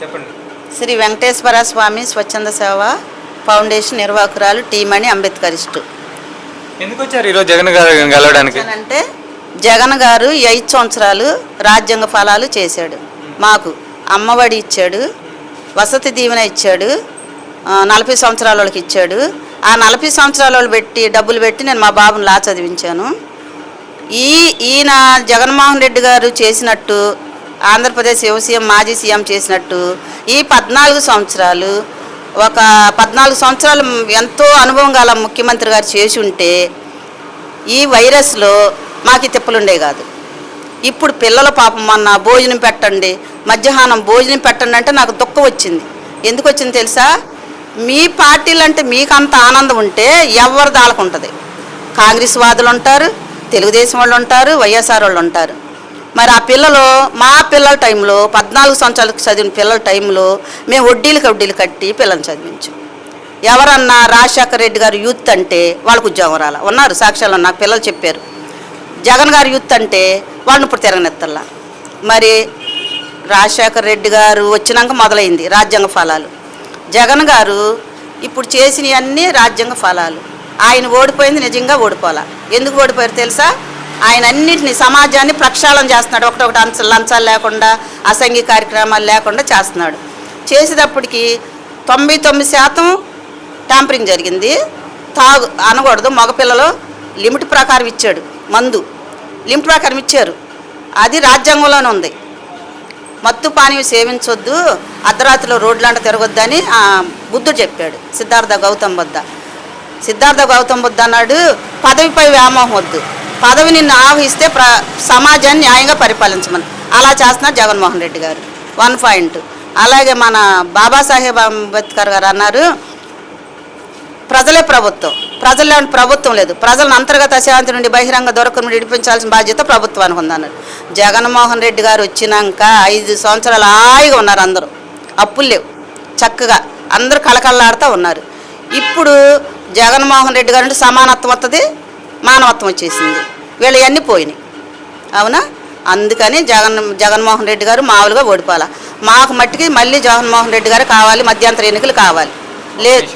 చెప్పండి. శ్రీ వెంకటేశ్వర స్వామి స్వచ్ఛంద సేవ ఫౌండేషన్ నిర్వాహకురాలు టీమణి అంబేద్కరిస్టు. ఎందుకు వచ్చారు ఈరోజు జగన్ గారు గెలవడానికి? అంటే జగన్ గారు ఐదు సంవత్సరాలు రాజ్యాంగ ఫలాలు చేశాడు. మాకు అమ్మఒడి ఇచ్చాడు వసతి దీవెన ఇచ్చాడు నలభై సంవత్సరాల వాళ్ళకి ఇచ్చాడు. ఆ నలభై సంవత్సరాల వాళ్ళు పెట్టి డబ్బులు పెట్టి నేను మా బాబుని లా చదివించాను. ఈ ఈయన జగన్మోహన్ రెడ్డి గారు చేసినట్టు ఆంధ్రప్రదేశ్ యువ సీఎం మాజీ సీఎం చేసినట్టు ఈ పద్నాలుగు సంవత్సరాలు ఒక పద్నాలుగు సంవత్సరాలు ఎంతో అనుభవం గల ముఖ్యమంత్రి గారు చేసి ఉంటే ఈ వైరస్లో మాకు తిప్పలుండే కాదు. ఇప్పుడు పిల్లల పాపం మొన్న భోజనం పెట్టండి మధ్యాహ్నం భోజనం పెట్టండి అంటే నాకు దుఃఖం వచ్చింది. ఎందుకు వచ్చింది తెలుసా? మీ పార్టీలు అంటే మీకు అంత ఆనందం ఉంటే ఎవరు దాలకుంటుంది కాంగ్రెస్ వాదులు ఉంటారు తెలుగుదేశం వాళ్ళు ఉంటారు వైఎస్ఆర్ వాళ్ళు ఉంటారు. మరి ఆ పిల్లలు మా పిల్లల టైంలో పద్నాలుగు సంవత్సరాలకు చదివిన పిల్లల టైంలో మేము వడ్డీలకు వడ్డీలు కట్టి పిల్లల్ని చదివించాం. ఎవరన్నా రాజశేఖర రెడ్డి గారు యూత్ అంటే వాళ్ళకు ఉద్యోగం రాలా. ఉన్నారు సాక్ష్యాలు నాకు పిల్లలు చెప్పారు. జగన్ గారు యూత్ అంటే వాళ్ళని ఇప్పుడు తిరగనెత్తల్లా మరి రాజశేఖర రెడ్డి గారు వచ్చినాక మొదలైంది రాజ్యాంగ ఫలాలు. జగన్ గారు ఇప్పుడు చేసినవన్నీ రాజ్యాంగ ఫలాలు. ఆయన ఓడిపోయింది నిజంగా ఓడిపోవాలా ఎందుకు ఓడిపోయారు తెలుసా? ఆయన అన్నింటిని సమాజాన్ని ప్రక్షాళన చేస్తున్నాడు. ఒకటొకటి అంచ లంచాలు లేకుండా అసంఘీ కార్యక్రమాలు లేకుండా చేస్తున్నాడు. చేసేటప్పటికి తొంభై తొమ్మిది శాతం ట్యాంపరింగ్ జరిగింది. తాగు అనకూడదు మగపిల్లలు లిమిట్ ప్రకారం ఇచ్చాడు మందు. లిమిట్ ప్రకారం ఇచ్చారు. అది రాజ్యాంగంలోనే ఉంది. మత్తు పానీయం సేవించొద్దు అర్ధరాత్రిలో రోడ్లంట తిరగొద్దని బుద్ధుడు చెప్పాడు. సిద్ధార్థ గౌతమ్ బుద్ధ సిద్ధార్థ గౌతమ్ బుద్ధ అన్నాడు పదవిపై వ్యామోహం వద్దు. పదవిని ఆవహిస్తే ప్ర సమాజాన్ని న్యాయంగా పరిపాలించమని. అలా చేస్తున్నారు జగన్మోహన్ రెడ్డి గారు. One point. అలాగే మన బాబాసాహెబ్ అంబేద్కర్ గారు అన్నారు ప్రజలే ప్రభుత్వం. ప్రజల్లో ప్రభుత్వం లేదు. ప్రజలను అంతర్గత అశాంతి నుండి బహిరంగ దొరక నుండి విడిపించాల్సిన బాధ్యత ప్రభుత్వానికి ఉందన్నారు జగన్మోహన్ రెడ్డి గారు వచ్చినాక ఐదు సంవత్సరాలు హాయిగా ఉన్నారు అందరూ. అప్పులు లేవు. చక్కగా అందరూ కళకళలాడుతూ ఉన్నారు. ఇప్పుడు జగన్మోహన్ రెడ్డి గారు అంటే సమానత్వం వస్తుంది మానవత్వం వచ్చేసింది. వీళ్ళు ఇవన్నీ పోయినాయి. అవునా? అందుకని జగన్ జగన్మోహన్ రెడ్డి గారు మామూలుగా ఓడిపోవాలి. మాకు మట్టికి మళ్ళీ జగన్మోహన్ రెడ్డి గారు కావాలి మధ్యంతర ఎన్నికలు కావాలి. లేదు.